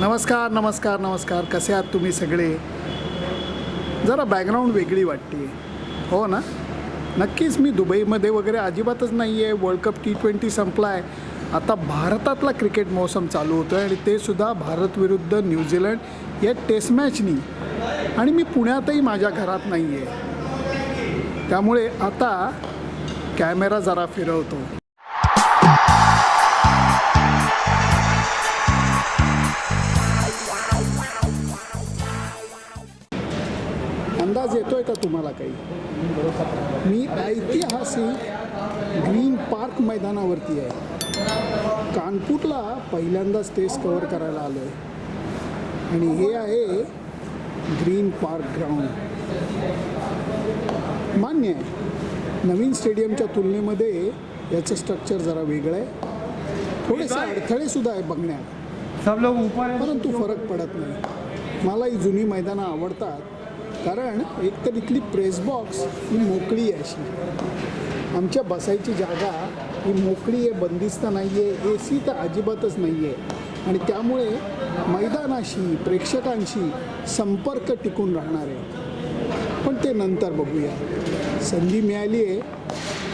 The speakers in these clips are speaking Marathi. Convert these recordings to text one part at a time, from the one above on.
नमस्कार नमस्कार नमस्कार. कसे आहात तुम्ही सगळे? जरा बॅकग्राऊंड वेगळी वाटते हो ना? नक्कीच मी दुबईमध्ये वगैरे अजिबातच नाही आहे वर्ल्ड कप टी ट्वेंटी संपला आहे आता भारतातला क्रिकेट मौसम चालू होतो आहे आणि ते सुद्धा भारत विरुद्ध न्यूझीलंड या टेस्ट मॅचनी आणि मी पुण्यातही माझ्या घरात नाही आहे त्यामुळे आता कॅमेरा जरा फिरवतो. अंदाज येतोय का तुम्हाला काही? मी ऐतिहासिक ग्रीन पार्क मैदानावरती आहे. कानपूरला पहिल्यांदाच टेस्ट कवर करायला आलो आहे आणि हे आहे ग्रीन पार्क ग्राउंड मान्य आहे नवीन स्टेडियमच्या तुलनेमध्ये याचं स्ट्रक्चर जरा वेगळं आहे. थोडेसे अडथळे सुद्धा आहे बघण्यात. परंतु फरक पडत नाही. मला ही जुनी मैदानं आवडतात. कारण एक तर इथली प्रेस बॉक्स ही मोकळी आहे अशी. आमच्या बसायची जागा ही मोकळी आहे बंदिस्त नाही आहे ए सी तर अजिबातच नाही आहे आणि त्यामुळे मैदानाशी प्रेक्षकांशी संपर्क टिकून राहणार आहे. पण ते नंतर बघूया. संधी मिळाली आहे.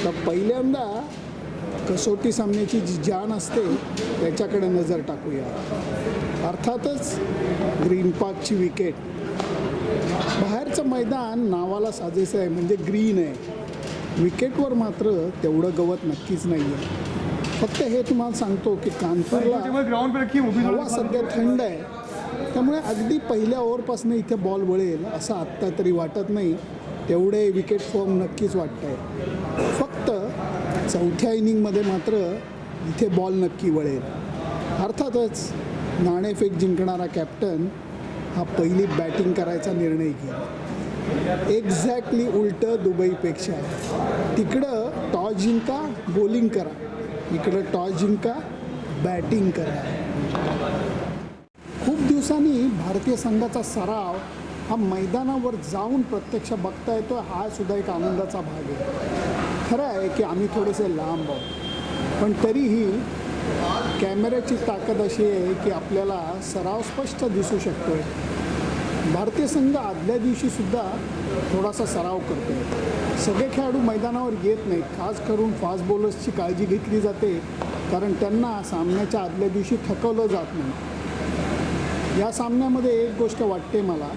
तर पहिल्यांदा कसोटी सामन्याची जी जान असते त्याच्याकडे नजर टाकूया. अर्थातच ग्रीन पार्कची विकेट बाहेरचं मैदान नावाला साजेसं आहे म्हणजे ग्रीन आहे. विकेटवर मात्र तेवढं गवत नक्कीच नाही आहे फक्त हे तुम्हाला सांगतो की कानपूरला हवा सध्या थंड आहे. त्यामुळे अगदी पहिल्या ओव्हरपासून इथे बॉल वळेल असं आत्ता तरी वाटत नाही. तेवढे विकेट फॉर्म नक्कीच वाटत आहे फक्त चौथ्या इनिंगमध्ये मात्र इथे बॉल नक्की वळेल. अर्थातच नाणेफेक जिंकणारा कॅप्टन हा पहिली बॅटिंग करायचा निर्णय घेईल. एक्झॅक्टली उलटं दुबईपेक्षा. तिकडं टॉस जिंका बॉलिंग करा. इकडं टॉस जिंका बॅटिंग करा. खूप दिवसांनी भारतीय संघाचा सराव हा मैदानावर जाऊन प्रत्यक्ष बघता येतो हा सुद्धा एक आनंदाचा भाग आहे. खरं आहे की आम्ही थोडेसे लांब आहोत. पण तरीही कॅमेऱ्याची ताकद अशी आहे की आपल्याला सराव स्पष्ट दिसू शकतो आहे भारतीय संघ आदल्या दिवशीसुद्धा थोडासा सराव करतो आहे सगळे खेळाडू मैदानावर येत नाहीत. खास करून फास्ट बॉलर्सची काळजी घेतली जाते कारण त्यांना सामन्याच्या आदल्या दिवशी थकवलं जात नाही. या सामन्यामध्ये एक गोष्ट वाटते मला.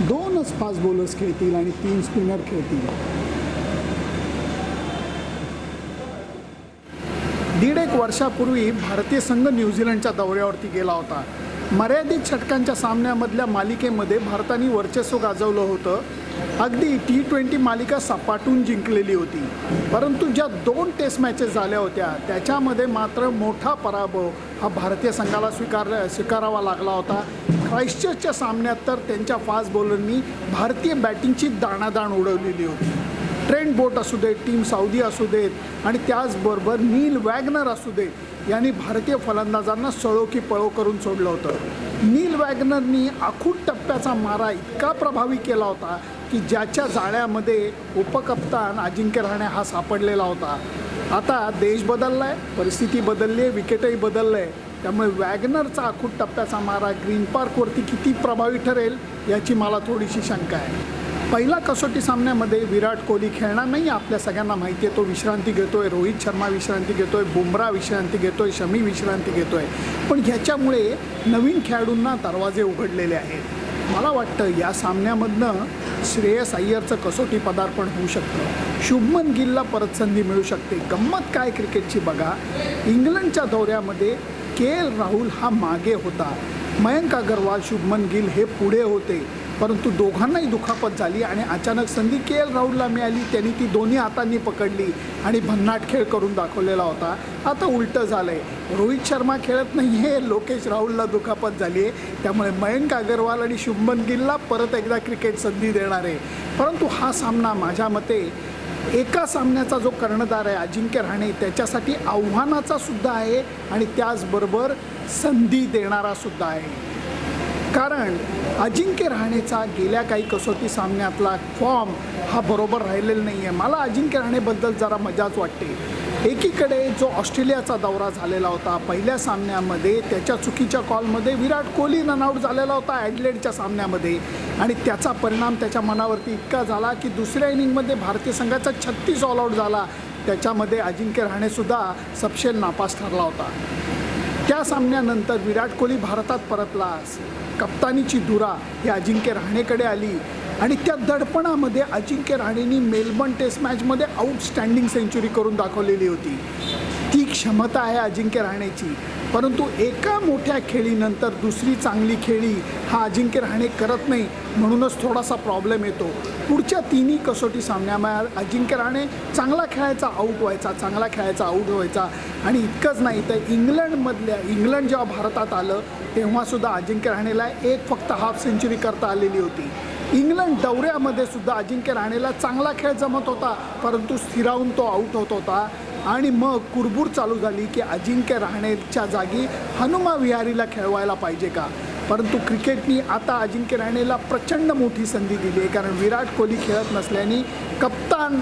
दोनच फास्ट बॉलर्स खेळतील आणि तीन स्पिनर खेळतील. दीड एक वर्षापूर्वी भारतीय संघ न्यूझीलंडच्या दौऱ्यावरती गेला होता. मर्यादित षटकांच्या सामन्यामधल्या मालिकेमध्ये भारताने वर्चस्व गाजवलं होतं. अगदी टी ट्वेंटी मालिका सपाटून जिंकलेली होती. परंतु ज्या दोन टेस्ट मॅचेस झाल्या होत्या त्याच्यामध्ये मात्र मोठा पराभव हा भारतीय संघाला स्वीकार स्वीकारावा लागला होता. क्राईस्टचर्चच्या सामन्यात तर त्यांच्या फास्ट बॉलरनी भारतीय बॅटिंगची दाणादाण उडवलेली होती. ट्रेंड बोट असू देत टीम साऊदी असू देत आणि त्याचबरोबर नील वॅगनर असू देत यांनी भारतीय फलंदाजांना सळो की पळो करून सोडलं होतं. नील वॅगनरनी आखूट टप्प्याचा मारा इतका प्रभावी केला होता की ज्याच्या जाळ्यामध्ये उपकप्तान अजिंक्य राणे हा सापडलेला होता. आता देश बदलला आहे परिस्थिती बदलली आहे विकेटही बदललं आहे त्यामुळे वॅगनरचा आखूट टप्प्याचा मारा ग्रीन पार्कवरती किती प्रभावी ठरेल याची मला थोडीशी शंका आहे. पहिला कसोटी सामन्यामध्ये विराट कोहली खेळणार नाही आपल्या सगळ्यांना माहिती आहे. तो विश्रांती घेतोय रोहित शर्मा विश्रांती घेतोय बुमरा विश्रांती घेतोय शमी विश्रांती घेतोय. पण ह्याच्यामुळे नवीन खेळाडूंना दरवाजे उघडलेले आहेत. मला वाटतं या सामन्यामधनं श्रेयस अय्यरचं कसोटी पदार्पण होऊ शकतं. शुभमन गिलला परत संधी मिळू शकते. गंमत काय क्रिकेटची बघा. इंग्लंडच्या दौऱ्यामध्ये के एल राहुल हा मागे होता. मयंक अगरवाल शुभमन गिल हे पुढे होते. परंतु दोघांनाही दुखापत झाली आणि अचानक संधी के एल राहुलला मिळाली. त्यांनी ती दोन्ही हातांनी पकडली आणि भन्नाट खेळ करून दाखवलेला होता. आता उलटं झालं आहे रोहित शर्मा खेळत नाही आहे लोकेश राहुलला दुखापत झाली आहे त्यामुळे मयंक अगरवाल आणि शुभमन गिलला परत एकदा क्रिकेट संधी देणार आहे. परंतु हा सामना माझ्या मते एका सामन्याचा जो कर्णधार आहे अजिंक्य राणे त्याच्यासाठी आव्हानाचा सुद्धा आहे आणि त्याचबरोबर संधी देणारा सुद्धा आहे. कारण अजिंक्य राहणेचा गेल्या काही कसोटी सामन्यातला फॉर्म हा बरोबर राहिलेला नाही आहे मला अजिंक्य राहणेबद्दल जरा मजाच वाटते. एकीकडे जो ऑस्ट्रेलियाचा दौरा झालेला होता पहिल्या सामन्यामध्ये त्याच्या चुकीच्या कॉलमध्ये विराट कोहली रनआउट झालेला होता ॲडलेडच्या सामन्यामध्ये. आणि त्याचा परिणाम त्याच्या मनावरती इतका झाला की दुसऱ्या इनिंगमध्ये भारतीय संघाचा छत्तीस ऑलआउट झाला. त्याच्यामध्ये अजिंक्य राहणेसुद्धा सपशेल नापास ठरला होता. त्या सामन्यानंतर विराट कोहली भारतात परतला. कप्तानीची धुरा ही अजिंक्य राहणेकडे आली आणि त्या दडपणामध्ये अजिंक्य राहणेनी मेलबर्न टेस्ट मॅचमध्ये आउटस्टँडिंग सेंचुरी करून दाखवलेली होती. क्षमता आहे अजिंक्य राहण्याची. परंतु एका मोठ्या खेळीनंतर दुसरी चांगली खेळी हा अजिंक्य राहणे करत नाही म्हणूनच थोडासा प्रॉब्लेम येतो. पुढच्या तिन्ही कसोटी सामन्यामध्ये अजिंक्य राहणे चांगला खेळायचा आऊट व्हायचा चांगला खेळायचा आऊट व्हायचा. आणि इतकंच नाही तर इंग्लंडमधल्या इंग्लंड जेव्हा भारतात आलं तेव्हासुद्धा अजिंक्य राहणेला एक फक्त हाफ सेंचुरी करता आलेली होती. इंग्लंड दौऱ्यामध्ये सुद्धा अजिंक्य राहणेला चांगला खेळ जमत होता परंतु स्थिरावून तो आऊट होत होता. आणि मग कुरबूर चालू झाली की अजिंक्य राहणेच्या जागी हनुमा विहारीला खेळवायला पाहिजे का? परंतु क्रिकेटनी आता अजिंक्य राहणेला प्रचंड मोठी संधी दिली आहे. कारण विराट कोहली खेळत नसल्याने कप्तान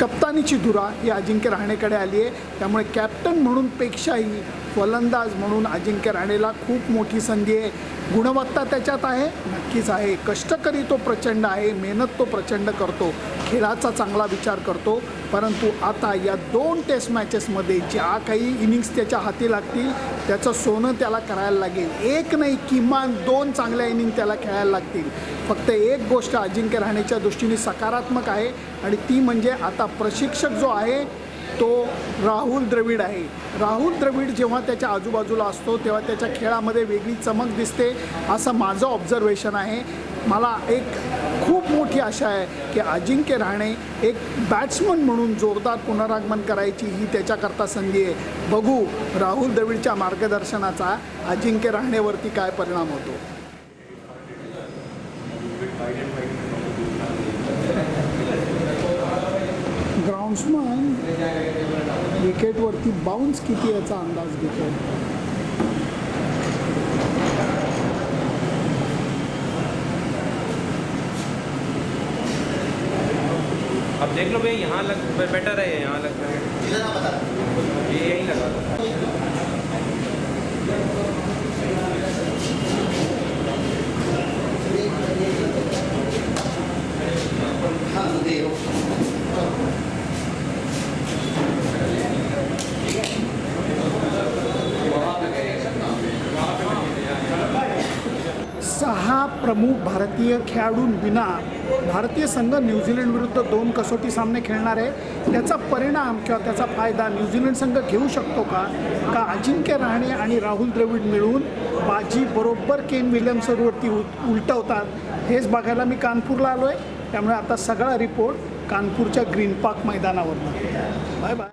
कप्तानीची धुरा ही अजिंक्य राहणेकडे आली आहे. त्यामुळे कॅप्टन म्हणून पेक्षाही फलंदाज म्हणून अजिंक्य राणेला खूप मोठी संधी आहे. गुणवत्ता त्याच्यात आहे. नक्कीच आहे. कष्टकरी तो प्रचंड आहे. मेहनत तो प्रचंड करतो. खेळाचा चांगला विचार करतो. परंतु आता या दोन टेस्ट मॅचेसमध्ये ज्या काही इनिंग्स त्याच्या हाती लागतील त्याचं सोनं त्याला करायला लागेल. एक नाही किमान दोन चांगल्या इनिंग त्याला खेळायला लागतील. फक्त एक गोष्ट अजिंक्य राहण्याच्या दृष्टीने सकारात्मक आहे. आणि ती म्हणजे आता प्रशिक्षक जो आहे तो राहुल द्रविड आहे. राहुल द्रविड जेव्हा त्याच्या आजूबाजूला असतो तेव्हा त्याच्या खेळामध्ये वेगळी चमक दिसते असं माझं ऑब्झर्वेशन आहे. मला एक खूप मोठी आशा आहे की अजिंक्य राहणे एक बॅट्समन म्हणून जोरदार पुनरागमन करायची ही त्याच्याकरता संधी आहे. बघू राहुल द्रविडच्या मार्गदर्शनाचा अजिंक्य राहणेवरती काय परिणाम होतो. उस्मान विकेटवरती बाउन्स किती याचा अंदाज घेतो अब देख लो भाई यहाँ लग बेटर है यहाँ लगता है ये यही लगा प्रमुख भारतीय खेळाडूंविना भारतीय संघ न्यूझीलंड विरुद्ध दोन कसोटी सामने खेळणार आहे. त्याचा परिणाम किंवा त्याचा फायदा न्यूझीलंड संघ घेऊ शकतो का? का अजिंक्य राहणे आणि राहुल द्रविड मिळून बाजी बरोबर केन विल्यम्सवरती उ उलटवतात? हेच बघायला मी कानपूरला आलो आहे त्यामुळे आता सगळा रिपोर्ट कानपूरच्या ग्रीन पार्क मैदानावर बाय बाय.